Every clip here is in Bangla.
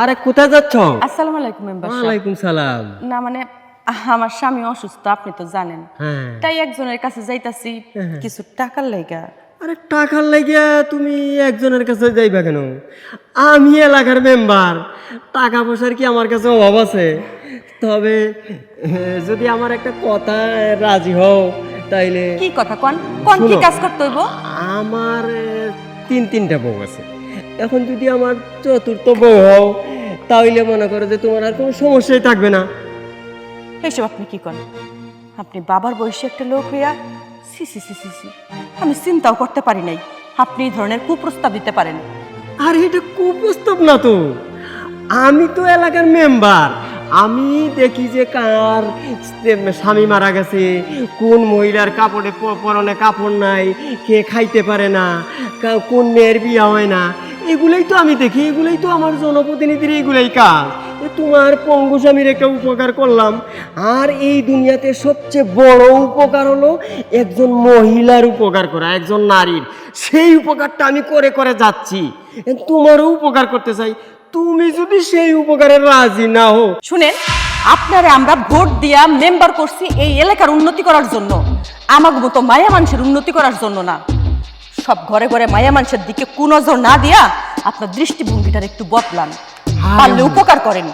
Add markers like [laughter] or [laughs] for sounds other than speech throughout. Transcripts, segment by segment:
আরে কোথায় যাচ্ছ? আসসালামু আলাইকুম মেম্বার। ওয়ালাইকুম সালাম। না মানে আমার স্বামী অসুস্থ আপনি তো জানেন। হ্যাঁ। তাই একজনের কাছে যাইতাছি কিছু টাকার লাইগা। আরে টাকার লাগিয়া তুমি একজনের কাছে যাইবা কেন? আমি এলাকার মেম্বার টাকা পয়সার কি আমার কাছে অভাব আছে? তবে যদি আমার একটা কথা রাজি হও তাইলে কি কথা কোন? কোন কি কাজ করতে হইব? আমার তিন তিনটা বউ আছে। এখন যদি আমার চতুর্থ বউ হও তাহলে মনে করো যে তোমার আর কোনো সমস্যাই থাকবে না। এইসব আপনি কি করেন? আপনি বাবার বয়সী একটা লোক হইয়া সি সি সি সি সি আমি চিন্তাও করতে পারি নাই। আপনি এই ধরনের কুপ্রস্তাব দিতে পারেন। আর এটা কুপ্রস্তাব না তো। আমি তো এলাকার মেম্বার। আমি দেখি যে কার স্বামী মারা গেছে কোন মহিলার কাপড়ে পরনে কাপড় নাই কে খাইতে পারে না কোন মেয়ের বিয়া হয় না। এগুলোই তো আমি দেখি, এগুলোই তো আমার জনপ্রতিনিধির এগুলোই কাজ। তোমার পঙ্গু স্বামীর একটা উপকার করলাম। আর এই দুনিয়াতে সবচেয়ে বড় উপকার হলো একজন মহিলার উপকার করা, একজন নারীর। সেই উপকারটা আমি করে করে যাচ্ছি। তোমারও উপকার করতে চাই। তুমি যদি সেই উপকারে রাজি না হো শুনেন, আপনারে আমরা ভোট দিয়া মেম্বার করছি এই এলাকার উন্নতি করার জন্য। আমাকে মতো মায়া মানুষের উন্নতি করার জন্য না। সব ঘরে ঘরে মায়া মানুষের দিকে কুনজর না দিয়া আপনার দৃষ্টিভঙ্গিটার একটু বদলান। পারলে উপকার করেন।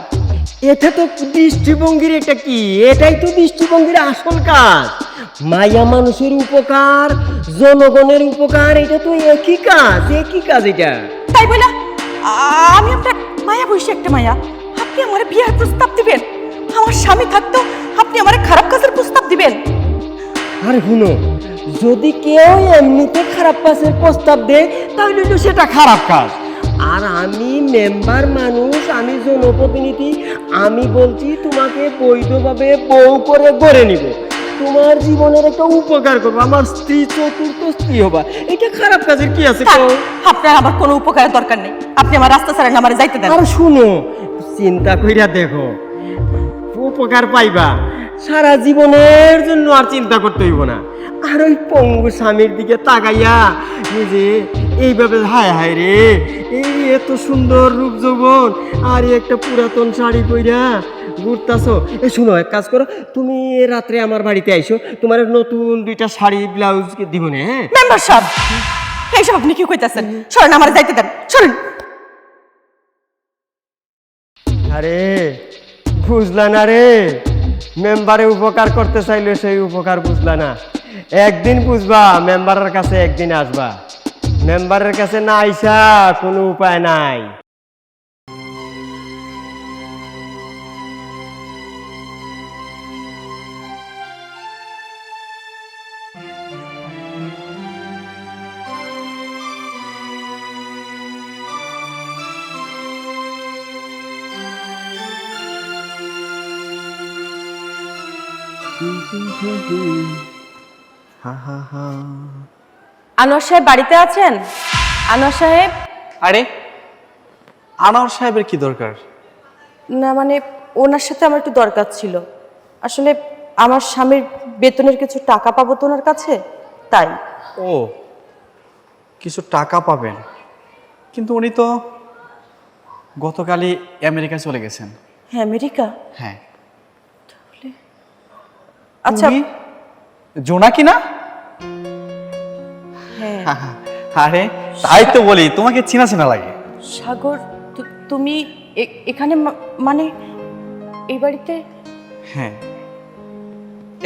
এটা তো দৃষ্টিভঙ্গির এটা কি? এটাই তো দৃষ্টিভঙ্গির আসল কাজ। মায়া মানুষের উপকার জনগণের উপকার এটা তো একই কাজ একই কাজ এটা। তাই বলে? আমি আপনার মায়া বসে একটা মায়া। আপনি আমার বিয়ার প্রস্তাব দিবেন। আমার স্বামী থাকতো আপনি আমার খারাপ কাজের প্রস্তাব দিবেন। আর শুনো যদি কেউ এমনিতে খারাপ কাজের প্রস্তাব দেয় তাহলে তো সেটা খারাপ কাজ। আর আমি মেম্বার মানুষ আমি জনপ্রতিনিধি আমি বলছি তোমাকে বৈধভাবে বউ করে গড়ে নিব। তোমার জীবনের একটা উপকার করব আমার স্ত্রী চতুর্থ স্ত্রী হবা। এটা খারাপ কাজের কি আছে? আপনার আমার কোনো উপকারের দরকার নেই। আপনি আমার রাস্তা ছাড়েন আমার যাইতে দেন। আর শুনো চিন্তা কইরা দেখো উপকার পাইবা সারা জীবনের জন্য আর চিন্তা করতে হইব না। আর ওই পঙ্গু স্বামীর দিকে তাকাইয়া এই যে এইভাবে হায় হায় রে এই এত সুন্দর রূপ যৌবন আর একটা পুরাতন শাড়ি পইরা ঘুরতাছো। এ শুনো এক কাজ করো তুমি রাত্রে আমার বাড়িতে আইসো তোমার নতুন দুইটা শাড়ি ব্লাউজ দিব না হ্যাঁ? মেম্বার সাহেব এইসব আপনি কি কইতাছেন? সরেন আমার যাইতে দেন সরেন। আরে বুঝলা না রে মেম্বারে উপকার করতে চাইলে সেই উপকার বুঝলা না। একদিন বুঝবা মেম্বারের কাছে একদিন আসবা। মেম্বারের কাছে না আইসা কোনো উপায় নাই। আনোয়ার সাহেব বাড়িতে আছেন? আনোয়ার সাহেব? আরে আনোয়ার সাহেবের কি দরকার? না মানে ওনার সাথে আমার একটু দরকার ছিল। আসলে আমার স্বামীর বেতনের কিছু টাকা পাবো তো ওনার কাছে? তাই। ও কিছু টাকা পাবেন। কিন্তু উনি তো গতকালই আমেরিকা চলে গেছেন। হ্যাঁ আমেরিকা? হ্যাঁ। আচ্ছা জোনাকি না? হ্যাঁ। আরে তাই তো বলি তোমাকে চেনা চেনা লাগে। সাগর তুমি এখানে মানে এই বাড়িতে? হ্যাঁ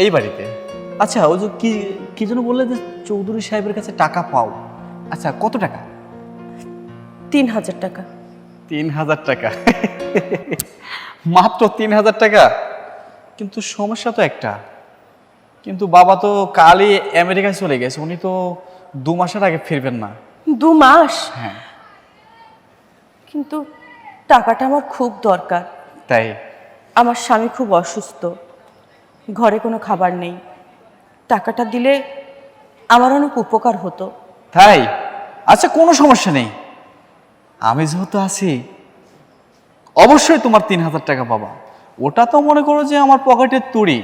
এই বাড়িতে। আচ্ছা ও যে কি কি যেন বললে যে চৌধুরী সাহেবের কাছে টাকা পাও। আচ্ছা কত টাকা? তিন হাজার টাকা। তিন হাজার টাকা। মাত্র তিন হাজার টাকা? কিন্তু সমস্যা তো একটা। কিন্তু বাবা তো কালই আমেরিকায় চলে গেছে উনি তো দু মাসের আগে ফিরবেন না। দু মাস? হ্যাঁ। কিন্তু টাকাটা আমার খুব দরকার। তাই? আমার স্বামী খুব অসুস্থ ঘরে কোনো খাবার নেই। টাকাটা দিলে আমার অনেক উপকার হতো। তাই? আচ্ছা কোনো সমস্যা নেই। আমি যেহেতু আছি অবশ্যই তোমার তিন হাজার টাকা পাবা। ওটা তো মনে করো যে আমার পকেটের তুড়ি।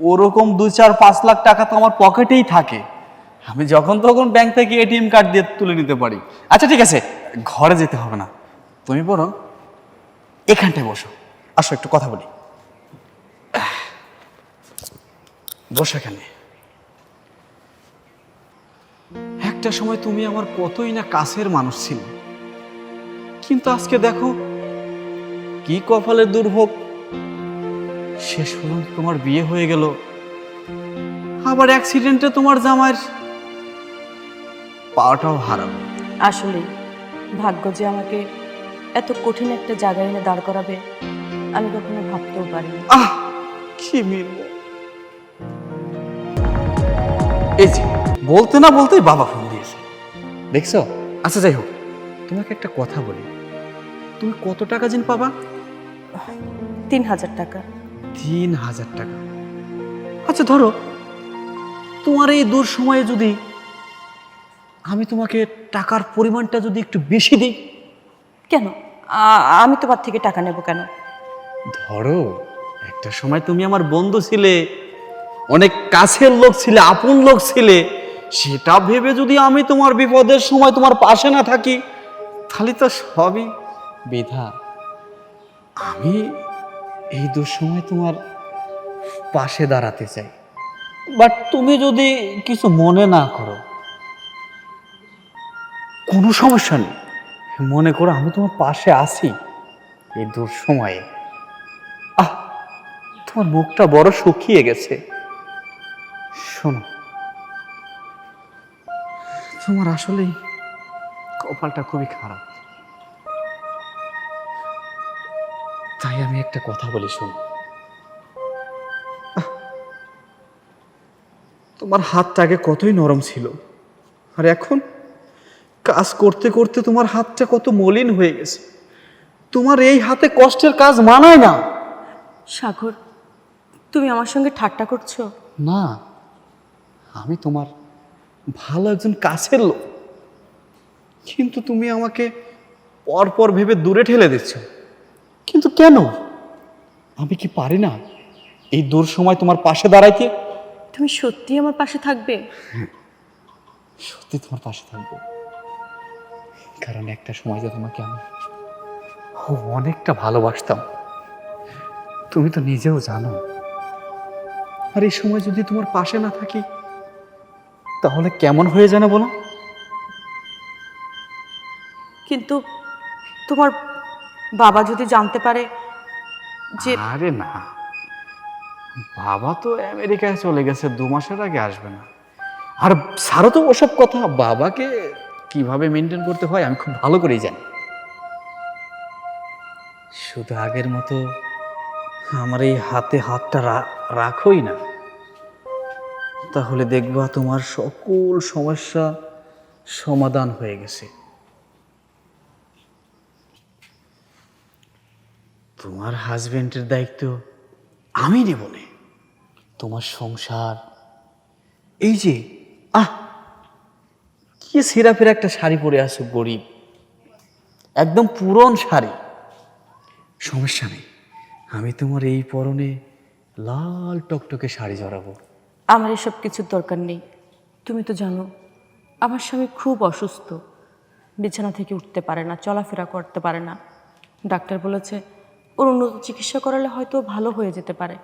ওরকম দু চার পাঁচ লাখ টাকা তো আমার পকেটেই থাকে। আমি যখন তখন ব্যাংক থেকে এটিএম কার্ড দিয়ে তুলে নিতে পারি। আচ্ছা ঠিক আছে, ঘরে যেতে হবে না। তুমি বরং এখানটায় বসো। আসো, একটু কথা বলি। বসো এখানে। একটা সময় তুমি আমার কতই না কাছের মানুষ ছিল। কিন্তু আজকে দেখো, কি কপালের দুর্ভোগ শেষ পর্যন্ত তোমার বিয়ে হয়ে গেল। আবার অ্যাক্সিডেন্টে তোমার জামাইয়ের পাটাও হারালো। আসলে ভাগ্য যে আমাকে এত কঠিন একটা জায়গায় এনে দাঁড় করাবে আমি কখনো ভাবতেও পারিনি। আহ কি মিলব এই যে বলতে না বলতেই বাবা ফোন দিয়েছে। দেখছ? আচ্ছা যাই হোক তোমাকে একটা কথা বলি। তুমি কত টাকা জিন পাবা? তিন হাজার টাকা। তিন হাজার টাকা। আচ্ছা ধরো তোমার এই দূর সময়ে যদি আমি তোমাকে টাকার পরিমাণটা যদি একটু বেশি দিই। কেন? আমি তোমার থেকে টাকা নেব কেন? ধরো একটা সময় তুমি আমার বন্ধু ছিলে অনেক কাছের লোক ছিলে আপন লোক ছিলে সেটা ভেবে যদি আমি তোমার বিপদের সময় তোমার পাশে না থাকি তাহলে তো সবই বেধা। আমি এই দুঃসময় তোমার পাশে দাঁড়াতে চাই। বাট তুমি যদি কিছু মনে না করো। কোনো সমস্যা নেই। মনে করো আমি তোমার পাশে আছি এই দুঃসময়ে। আহ তোমার মুখটা বড় শুকিয়ে গেছে। শোনো তোমার আসলেই কপালটা খুবই খারাপ। তাই আমি একটা কথা বলি শোনো। আহ, তোমার হাতটা আগে কতই নরম ছিল আর এখন? কাজ করতে করতে তোমার হাতটা কত মলিন হয়ে গেছে। তোমার এই হাতে কষ্টের কাজ মানায় না। সাগর তুমি আমার সঙ্গে ঠাট্টা করছ? না আমি তোমার ভালো একজন কাছের লোক। কিন্তু তুমি আমাকে পরপর ভেবে দূরে ঠেলে দিচ্ছ। কিন্তু কেন? আমি কি পারি না? এই দূর সময় তোমার পাশে দাঁড়াইতে তুমি সত্যি আমার পাশে থাকবে? সত্যি তোমার পাশে থাকব। কারণ একটা সময় যে তোমাকে আমি ও অনেকটা ভালোবাসতাম। তুমি তো নিজেও জানো। আর এই সময় যদি তোমার পাশে না থাকি তাহলে কেমন হয়ে জানো বলো? কিন্তু তোমার বাবা যদি জানতে পারে যে আরে না। বাবা তো আমেরিকায় চলে গেছে, দু মাসের আগে আসবে না। আর সারো তো ওসব কথা, বাবাকে কীভাবে মেনটেন করতে হয় আমি খুব ভালো করেই জানি। শুধু আগের মতো আমার এই হাতে হাতটা রাখোই না। তাহলে দেখবা তোমার সকল সমস্যা সমাধান হয়ে গেছে। তোমার হাজবেন্ডের দায়িত্ব আমি নেব নে। তোমার সংসার। এই যে আহ কি সেরাফের একটা শাড়ি পরে আছো গরিব। একদম পুরন শাড়ি। সমস্যা নেই আমি তোমার এই পরনে লাল টকটকে শাড়ি জড়াবো। আমার এসব কিছুর দরকার নেই। তুমি তো জানো আমার স্বামী খুব অসুস্থ। বিছানা থেকে উঠতে পারে না চলাফেরা করতে পারে না। ডাক্তার বলেছে ওর উন্নত চিকিৎসা করালে হয়তো ভালো হয়ে যেতে পারে।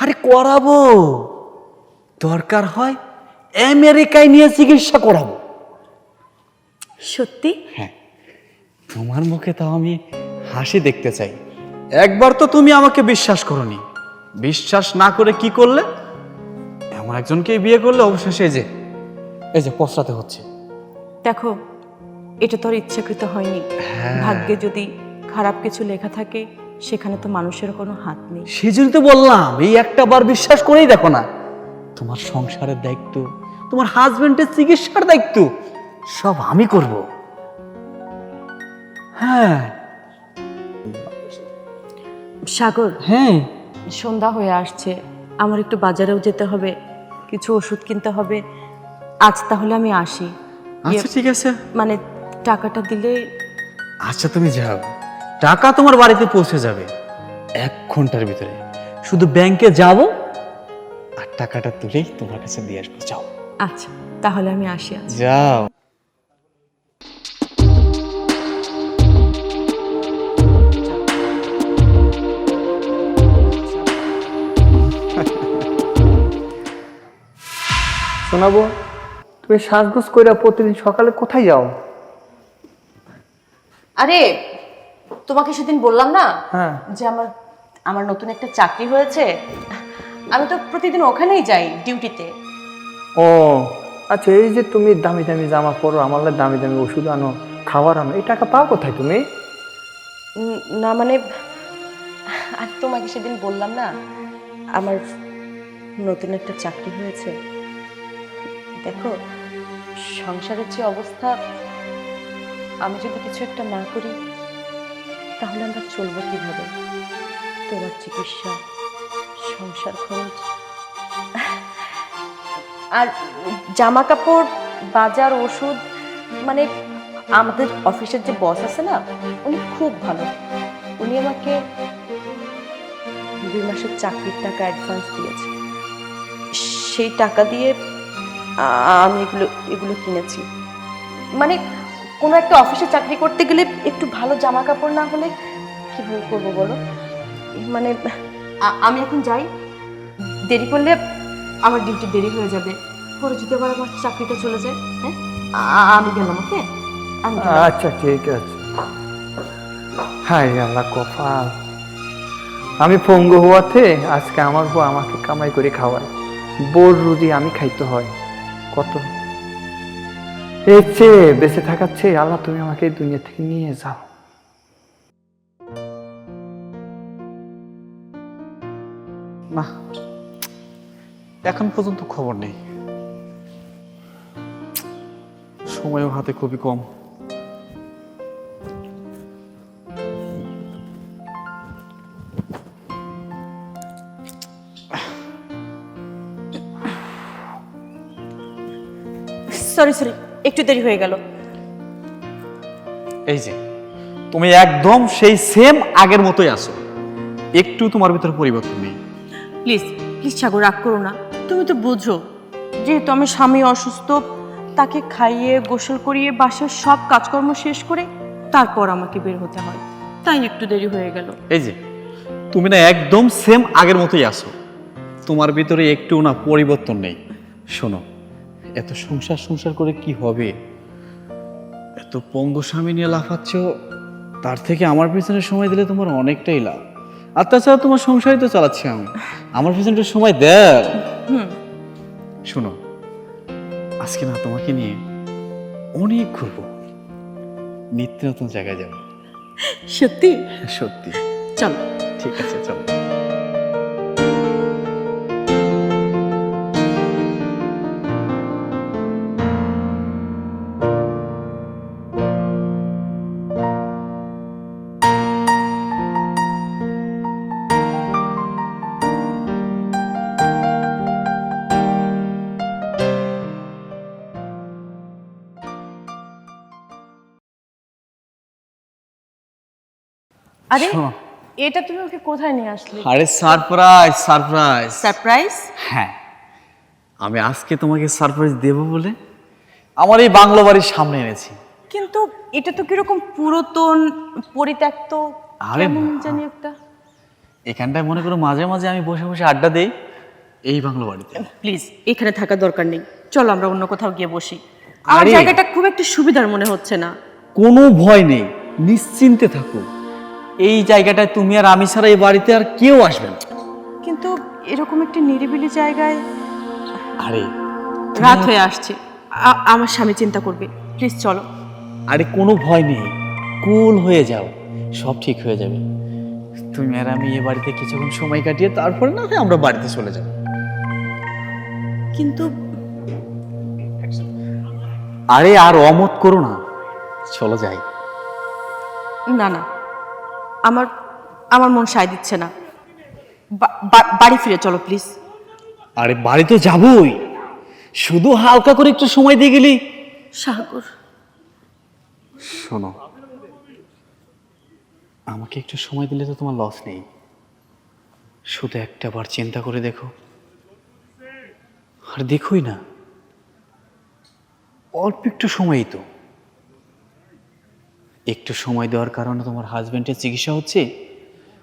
আরে করাবো। দরকার হয় আমেরিকায় নিয়ে চিকিৎসা করাবো। সত্যি? হ্যাঁ। তোমার মুখে তাও আমি হাসি দেখতে চাই। একবার তো তুমি আমাকে বিশ্বাস করনি। বিশ্বাস না করে কি করলে? এমন একজনকে বিয়ে করলে অবশেষে যে এই যে পশ্চাতে হচ্ছে। দেখো এটা তো আর ইচ্ছাকৃত হয়নি। ভাগ্যে যদি খারাপ কিছু লেখা থাকে সেখানে তো মানুষের কোনো হাত নেই। সেই জন্য তো বললাম এই একটা বার বিশ্বাস করেই দেখো না। তোমার সংসারের দায়িত্ব তোমার হাজবেন্ডের চিকিৎসার দায়িত্ব সব আমি করব। হ্যাঁ। সাগর হ্যাঁ। সন্ধ্যা হয়ে আসছে। আমার একটু বাজারেও যেতে হবে কিছু ওষুধ কিনতে হবে। আজ তাহলে আমি আসি। আচ্ছা ঠিক আছে। মানে টাকাটা দিলে আচ্ছা তুমি যাও। টাকা তোমার বাড়িতে পৌঁছে যাবে। এক ঘণ্টার ভিতরে। শুধু ব্যাংকে যাব? আর টাকাটা তুলেই তোমার কাছে দিয়ে আসব যাও। আচ্ছা তাহলে আমি আসি যাও। শোনাবো তুমি সাজগোজ কইরা প্রতিদিন সকালে কোথায় যাও? আরে তোমাকে সেদিন বললাম না হ্যাঁ। যে আমার আমার নতুন একটা চাকরি হয়েছে। আমি তো প্রতিদিন ওখানেই যাই ডিউটিতে। ও আচ্ছা এই যে তুমি দামি দামি জামা পরো আমার লাই দামি দামি ওষুধ আনো খাবার আনো এই টাকা পাও কোথায় তুমি? না মানে আর তোমাকে সেদিন বললাম না আমার নতুন একটা চাকরি হয়েছে। দেখো সংসারের যে অবস্থা আমি যদি কিছু একটা না করি তাহলে আমরা চলবো কীভাবে? তোমার চিকিৎসা, সংসার খরচ। আর জামা কাপড় বাজার, ওষুধ মানে আমাদের অফিসের যে বস আছে না, উনি খুব ভালো। উনি আমাকে দুই মাসের চাকরির টাকা অ্যাডভান্স দিয়েছে। সেই টাকা দিয়ে আমি এগুলো এগুলো কিনেছি। মানে কোনো একটা অফিসে চাকরি করতে গেলে একটু ভালো জামা কাপড় না হলে কীভাবে করব বলো? মানে আমি এখন যাই। দেরি করলে আমার ডিউটি দেরি হয়ে যাবে। পরে যদি আবার আমার চাকরিটা চলে যায় হ্যাঁ? আমি গেলাম, ওকে? আচ্ছা ঠিক আছে। হাই আল্লাহ, কপাল। আমি পঙ্গু হওয়াতে আজকে আমার বউ আমাকে কামাই করে খাওয়ায়। বোর রুজি আমি খাইতে হয়। কত এর চেয়ে বেঁচে থাকার চেয়ে আল্লাহ তুমি আমাকে এই দুনিয়া থেকে নিয়ে যাও। না এখন পর্যন্ত খবর নেই। সময়ও হাতে খুবই কম। Sorry sorry. একটু দেরি হয়ে গেল। এই যে তুমি একদম সেই সেম আগের মতোই আছো। একটু তোমার ভিতরে পরিবর্তন নেই। প্লিজ প্লিজ সাগর রাগ করো না। তুমি তো বুঝো যেহেতু আমি স্বামী অসুস্থ তাকে খাইয়ে গোসল করিয়ে বাসার সব কাজকর্ম শেষ করে তারপর আমাকে বের হতে হয়। তাই একটু দেরি হয়ে গেল। এই যে তুমি না একদম সেম আগের মতোই আছো। তোমার ভিতরে একটু না পরিবর্তন নেই। শোনো এত সংসার সংসার করে কি হবে? এত পঙ্গু স্বামী নিয়ে লাফাচ্ছ তার থেকে আমার পিছনে সময় দিলে তোমার অনেকটাই লাভ। আর তাছাড়া তোমার সংসারই তো চালাচ্ছি আমি। আমার পিছনে একটু সময় দেয় শোনো আজকে না তোমাকে নিয়ে অনেক ঘুরবো। নিত্য নতুন জায়গায় যাব। সত্যি? সত্যি। চলো। ঠিক আছে চলো। আরে এটা তুমি ওকে কোথায় নিয়ে আসলে? আরে সারপ্রাইজ সারপ্রাইজ। সারপ্রাইজ? হ্যাঁ। আমি আজকে তোমাকে সারপ্রাইজ দেব বলে আমার এই বাংলো বাড়ির সামনে এনেছি। কিন্তু এটা তো কীরকম পুরাতন পরিত্যক্ত আরে জানি একটা। এখানটায় মনে করো মাঝে মাঝে আমি বসে বসে আড্ডা দেই এই বাংলো বাড়িতে। প্লিজ এখানে থাকা দরকার নেই। চলো আমরা অন্য কোথাও গিয়ে বসি। আমার আরে- জায়গাটা খুব একটা সুবিধার মনে হচ্ছে না। কোনো ভয় নেই। নিশ্চিন্তে থাকো। এই জায়গাটায় তুমি আর আমি ছাড়া এই বাড়িতে আর কেউ আসবে না। কিন্তু এরকম একটি নিরিবিলি জায়গায় আরে রাত হয়ে আসছে। আ- আমার স্বামী চিন্তা করবে। প্লিজ চলো। আরে কোনো ভয় নেই। কুল হয়ে যাও। সব ঠিক হয়ে যাবে। তুমি আর আমি এ বাড়িতে কিছুক্ষণ সময় কাটিয়ে তারপরে না হয় আমরা বাড়িতে চলে যাব। কিন্তু আরে আর অমত করো না। চলো যাই। না না। আমার আমার মন সায় দিচ্ছে না। বাড়ি ফিরে চলো প্লিজ। আরে বাড়ি তো যাবই। শুধু হালকা করে একটু সময় দিয়ে গেলি। সাগর। শোনো আমাকে একটু সময় দিলে তো তোমার লস নেই। শুধু একটা বার চিন্তা করে দেখো। আর দেখোই না অল্প একটু সময়ই তো। একটু সময় দেওয়ার কারণে তোমার হাজবেন্ডের চিকিৎসা হচ্ছে,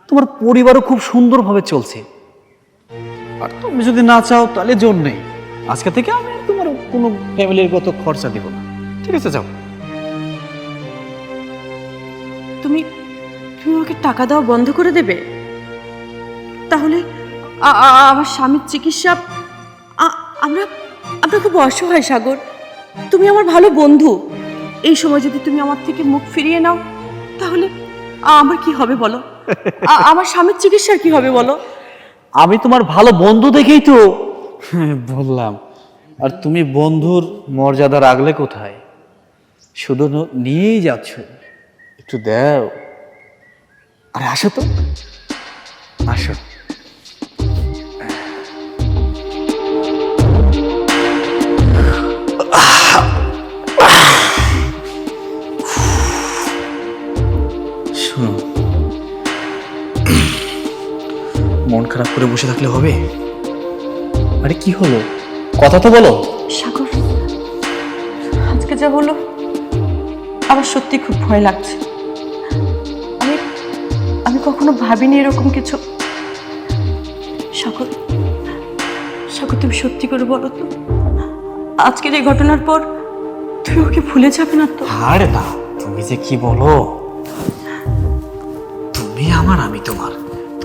তোমার পরিবারও খুব সুন্দরভাবে চলছে। আর তুমি যদি না চাও, তাহলে জোর নেই। আজকে থেকে আমি তোমার কোনো ফ্যামিলির গত খরচা দিব না। ঠিক আছে, যাও। তুমি তুমি আমাকে টাকা দেওয়া বন্ধ করে দেবে? তাহলে আমার স্বামীর চিকিৎসা আমরা আমরা খুব অসহায় সাগর। তুমি আমার ভালো বন্ধু। এই সময় যদি তুমি আমার থেকে মুখ ফিরিয়ে নাও তাহলে আমার কি হবে বলো? আমার স্বামীর চিকিৎসার কি হবে বলো? আমি তোমার ভালো বন্ধু দেখেই তো। বললাম। আর তুমি বন্ধুর মর্যাদা রাখলে কোথায়? শুধু নিয়েই যাচ্ছ? একটু দাও। আর আসো তো। আসো। মন খারাপ করে বসে থাকলে হবে? আরে কি হলো? কথা তো বলো। সাগর আজকে যা হলো আমার সত্যি খুব ভয় লাগছে। আমি আমি কখনো ভাবিনি এরকম কিছু। সাগর সাগর তুমি সত্যি করে বলো তো আজকের এই ঘটনার পর তুমি ওকে ভুলে যাবে না তো? আরে না তুমি যে কি বলো? তুমি আমার আমি তোমার।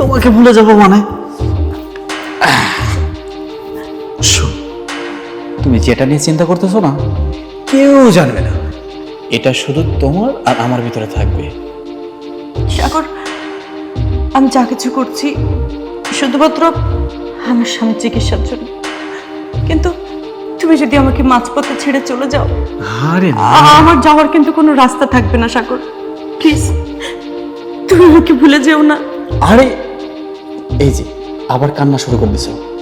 তোমাকে ভুলে যাব মানে? তুমি যেটা নিয়ে চিন্তা করতেছো না কেউ জানবে না। এটা শুধু তোমার আর আমার ভিতরে থাকবে। সাগর আমি যা কিছু করছি শুধুমাত্র আমার স্বামীর চিকিৎসার জন্য। কিন্তু তুমি যদি আমাকে মাঝপথে ছেড়ে চলে যাও আরে না। আমার যাওয়ার কিন্তু কোনো রাস্তা থাকবে না সাগর। প্লিজ তুমি আমাকে ভুলে যেও না। আরে এই যে আবার কান্না শুরু করে দিছো।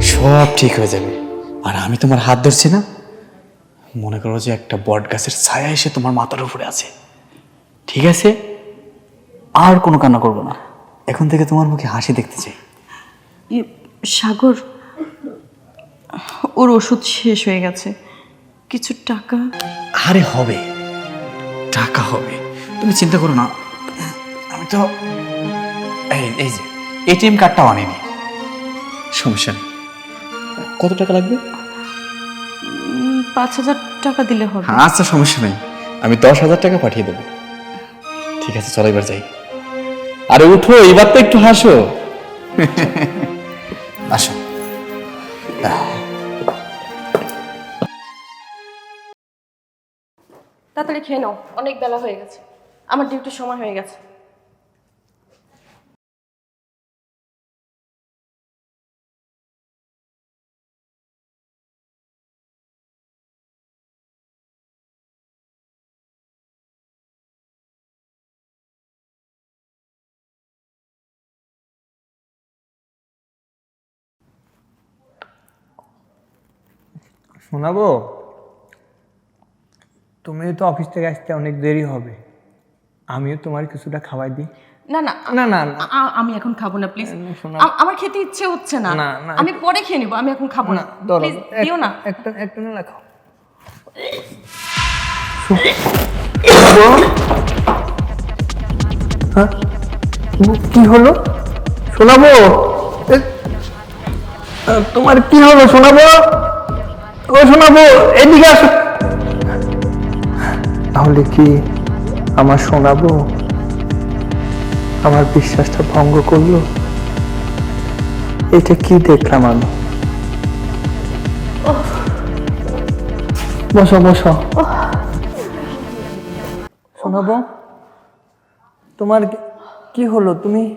সব ঠিক হয়ে যাবে। আর আমি তোমার হাত ধরছি না? মনে করো যে একটা বট গাছের ছায়া এসে তোমার মাথার উপরে আছে। ঠিক আছে? আর কোনো কান্না করব না। এখন থেকে তোমার মুখে হাসি দেখতে চাই। সাগর ওর ওষুধ শেষ হয়ে গেছে। কিছু টাকা? আরে হবে। টাকা হবে। তুমি চিন্তা করো না। আমি তো এই এই যে। এটিএম কার্ডটাও আনিনি। সমস্যা নেই। কত টাকা লাগবে? পাঁচ হাজার টাকা দিলে হবে। আচ্ছা সমস্যা নেই। আমি দশ হাজার টাকা পাঠিয়ে দেবো। ঠিক আছে চলো এবার যাই। আরে উঠো এবার তো একটু হাসো। [laughs] আসো। তাড়াতাড়ি খেয়ে নাও অনেক বেলা হয়ে গেছে। আমার ডিউটির সময় হয়ে গেছে। শোনাবো? তুমি তো অফিস থেকে আসতে অনেক দেরি হবে। আমিও তোমার কিছুটা খাওয়াই দিই। না না না না আমি এখন খাব না প্লিজ আমার খেতে ইচ্ছে হচ্ছে না। আমি পরে খেয়ে নিবো আমি এখন খাব না। না প্লিজ দিও না। একটা একটা না খাও হ্যাঁ? কি হলো? শোনাবো? তোমার কি হলো? শোনাবো? ও শোনাবো এদিকে আসো। তাহলে কি আমার শোনাবো? আমার বিশ্বাসটা ভঙ্গ করল? এটা কি দেখলাম আমি? বসো বসো। শোনাবো? তোমার কি- কি হলো? তুমি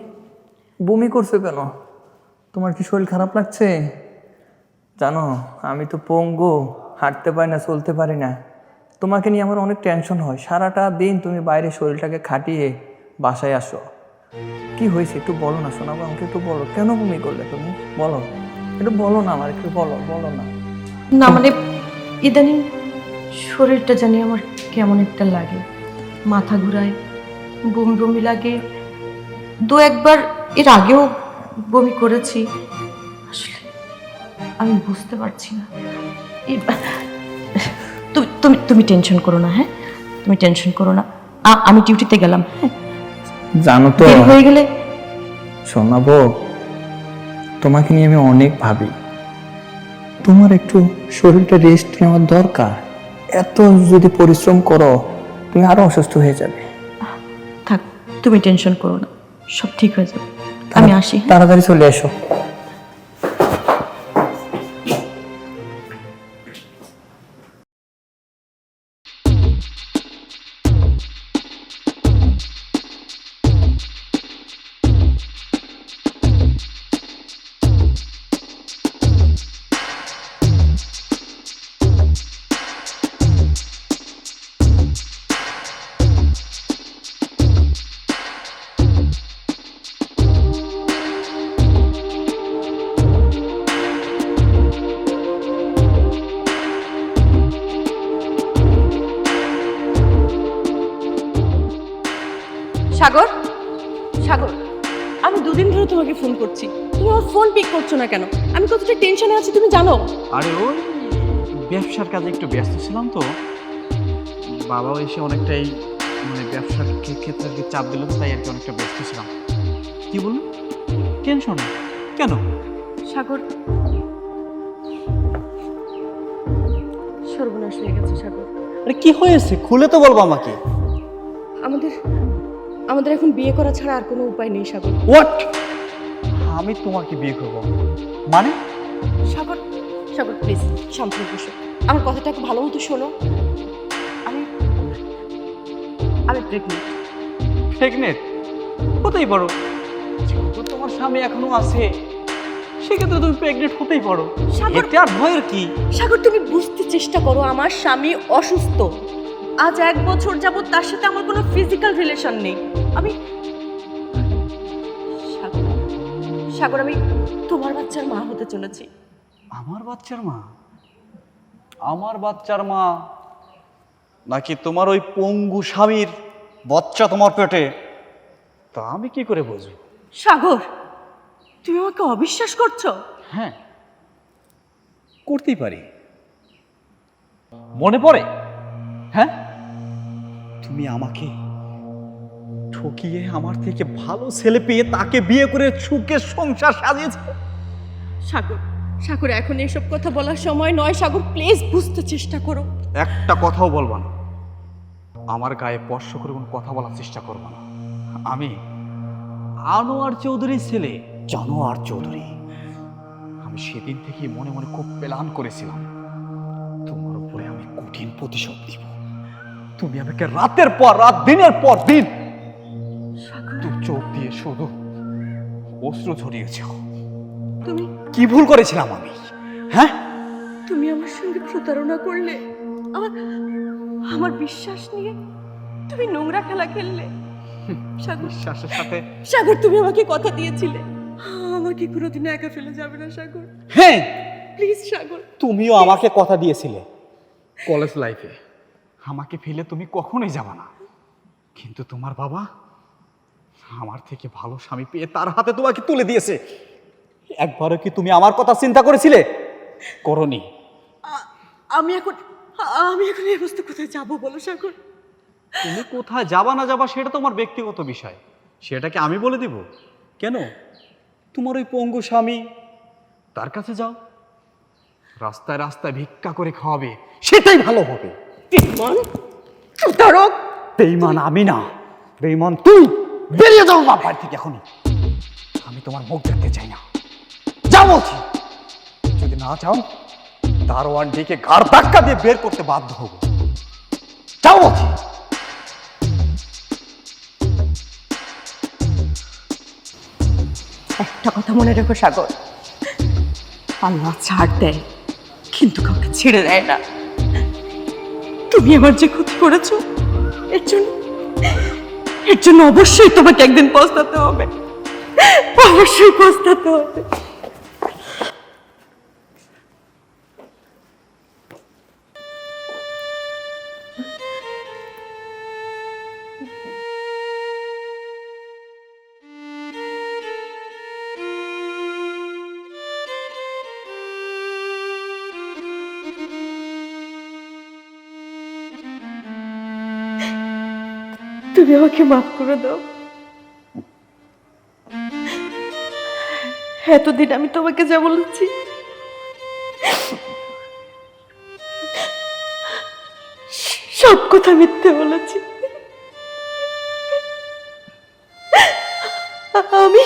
বমি করছ কেন? তোমার কি শরীর খারাপ লাগছে? জানো, আমি তো পঙ্গু, হাঁটতে পারি না, চলতে পারি না। তোমাকে নিয়ে আমার অনেক টেনশন হয়। সারাটা দিন তুমি বাইরে শরীরটাকে খাটিয়ে বাসায় আসো। কি হয়েছে একটু বলো না শোনাবো আমাকে একটু বলো। কেন বমি করলে তুমি? বলো। একটু বলো না আমার একটু বলো বলো না। না মানে ইদানিং শরীরটা জানি আমার কেমন একটা লাগে। মাথা ঘুরায়, বমি বমি লাগে। দু একবার এর আগেও বমি করেছি। আসলে আমি বুঝতে পারছি না। তুমি তুমি তুমি টেনশন করো না হ্যাঁ? তুমি টেনশন করো না। আমি ডিউটিতে গেলাম হ্যাঁ? জানো তো হয়ে গেলে শোনাবো তোমাকে নিয়ে আমি অনেক ভাবি। তোমার একটু শরীরটা রেস্ট নেওয়ার দরকার। এত যদি পরিশ্রম করো তুমি আরও অসুস্থ হয়ে যাবে। থাক তুমি টেনশন করো না সব ঠিক হয়ে যাবে। আমি আসি হ্যাঁ? তাড়াতাড়ি চলে এসো। সাগর? সাগর আমি দুদিন ধরে তোমাকে ফোন করছি। তুমি আমার ফোন পিক করছ না কেন? আমি কতটা টেনশনে আছি তুমি জানো? আরে ওই ব্যবসার কাজে একটু ব্যস্ত ছিলাম তো। বাবাও এসে অনেকটাই মানে ব্যবসার ক্ষে- ক্ষেত্রে আর কি চাপ দিল তাই আর কি অনেকটা ব্যস্ত ছিলাম। কি বলুন টেনশন কেন? সাগর সর্বনাশ হয়ে গেছে সাগর। আরে কি হয়েছে? খুলে তো বলব আমাকে। আমাদের আমাদের এখন বিয়ে করা ছাড়া আর কোনো উপায় নেই সাগর। হোয়াট আমি তোমাকে বিয়ে করব। মানে? সাগর সাগর প্লিজ শান্ত বসো। আমার কথাটা একটু ভালো মতো শোনো। আমি আমি প্রেগনেন্ট প্রেগনেন্ট হতেই পারো। যেহেতু তোমার স্বামী এখনও আছে সেক্ষেত্রে তুমি প্রেগনেন্ট হতেই পারো। সাগর- এতে আর ভয়ের কি? সাগর তুমি বুঝতে চেষ্টা করো আমার স্বামী অসুস্থ। আজ এক বছর যাবত তার সাথে আমার কোনো ফিজিক্যাল রিলেশন নেই। আমি সাগর সাগর আমি তোমার বাচ্চার মা হতে চলেছি। আমার বাচ্চার মা? আমার বাচ্চার মা? নাকি তোমার ওই পঙ্গু স্বামীর বাচ্চা তোমার পেটে? তা আমি কি করে বুঝব? সাগর তুমি আমাকে অবিশ্বাস করছ? হ্যাঁ করতেই পারি। মনে পড়ে? হ্যাঁ? তুমি আমাকে ঠকিয়ে আমার থেকে ভালো ছেলে পেয়ে তাকে বিয়ে করে সুখের সংসার সাজিয়েছে। সাগর সাগর এখন এসব কথা বলার সময় নয়। সাগর প্লিজ বুঝতে চেষ্টা করো। একটা কথাও বলবা না। আমার গায়ে স্পর্শ করে কোনো কথা বলার চেষ্টা করবা না। আমি আনোয়ার চৌধুরীর ছেলে। জানোয়ার চৌধুরী। আমি সেদিন থেকে মনে মনে খুব প্ল্যান করেছিলাম তোমার উপরে আমি কঠিন প্রতিশোধ দিব তুমি আমাকে রাতের পর রাত দিনের পর দিন শুধু অশ্রু ঝরিয়েছ। তুমি? কি ভুল করেছিলাম আমি? হ্যাঁ? তুমি আমার সঙ্গে প্রতারণা করলে আমার আমার বিশ্বাস নিয়ে তুমি নোংরা খেলা খেললে। সাগর বিশ্বাসের সাথে সাগর তুমি আমাকে কথা দিয়েছিলে। আমাকে কোনোদিন একা ফেলে যাবে না সাগর। হ্যাঁ? প্লিজ সাগর। তুমিও আমাকে কথা দিয়েছিলে। কলেজ লাইফে। আমাকে ফেলে তুমি কখনোই যাবে না। কিন্তু তোমার বাবা আমার থেকে ভালো স্বামী পেয়ে তার হাতে তোমাকে তুলে দিয়েছে। একবারও কি তুমি আমার কথা চিন্তা করেছিলে? করনি। আমি এখন আমি এখন এই অবস্থা কোথায় যাব বলো সাগর? তুমি কোথায় যাবা না যাবা সেটা তোমার ব্যক্তিগত বিষয়। সেটাকে আমি বলে দিব। কেন? তোমার ওই পঙ্গু স্বামী তার কাছে যাও। রাস্তায় রাস্তায় ভিক্ষা করে খাওয়াবে। সেটাই ভালো হবে। বেইমান আমি না। বেইমান তুই! বেরিয়ে যাও আমার বাড়ি থেকে এখনই। আমি তোমার মুখ দেখতে চাই না। যাও বলছি। যদি না চাও, দারোয়ান ডেকে ঘাড় ধাক্কা দিয়ে বের করতে বাধ্য হব। যাও বলছি। একটা কথা মনে রেখো, সাগর। আল্লাহ ছাড় দেয়, কিন্তু কাউকে ছেড়ে দেয় না। তুমি আমার যে ক্ষতি করেছ, এর জন্য এর জন্য অবশ্যই তোমাকে একদিন পস্তাতে হবে। অবশ্যই পস্তাতে হবে। তুমি আমাকে মাফ করে দাও। এতদিন আমি তোমাকে যা বলেছি, সব কথা মিথ্যে বলেছি। আমি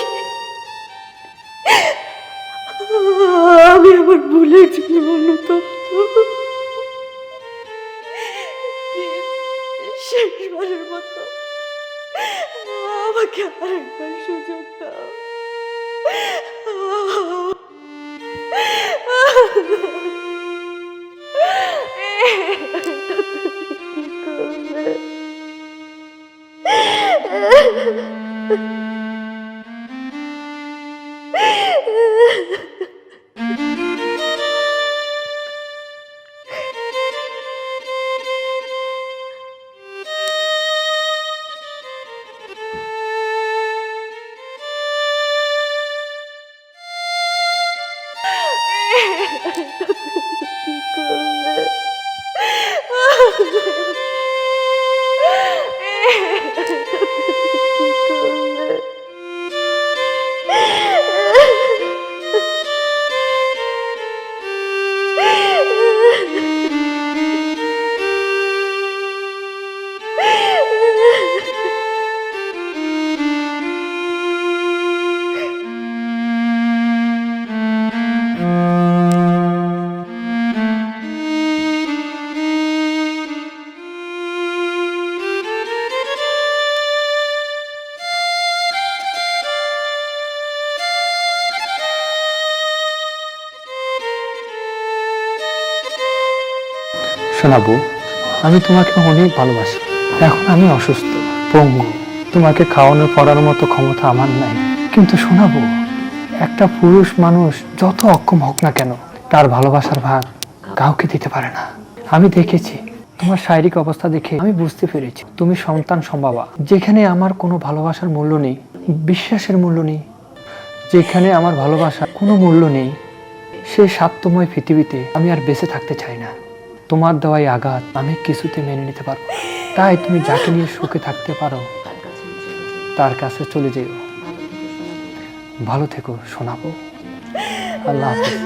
আমি আমার ভুলের জন্য অনুতপ্ত শেষবারের মতো আমাকে আরেকবার সুযোগ দাও। শোনাবো আমি তোমাকে অনেক ভালোবাসি। এখন আমি অসুস্থ। পঙ্গু তোমাকে খাওয়ানোর, পড়ার মতো ক্ষমতা আমার নাই। কিন্তু শোনাবো, একটা পুরুষ মানুষ যত অক্ষম হোক না কেন, তার ভালোবাসার ভাগ কাউকে দিতে পারে না। আমি দেখেছি, তোমার শারীরিক অবস্থা দেখে আমি বুঝতে পেরেছি, তুমি সন্তান সম্ভাবা। যেখানে আমার কোনো ভালোবাসার মূল্য নেই, বিশ্বাসের মূল্য নেই, যেখানে আমার ভালোবাসার কোনো মূল্য নেই সেই স্বার্থময় পৃথিবীতে আমি আর বেঁচে থাকতে চাই না। তোমার দেওয়াই আঘাত, আমি কিছুতে মেনে নিতে পারব তাই তুমি যাকে নিয়ে সুখে থাকতে পারো, তার কাছে চলে যেও। ভালো থেকো শোনাবো আল্লাহ হাফেজ।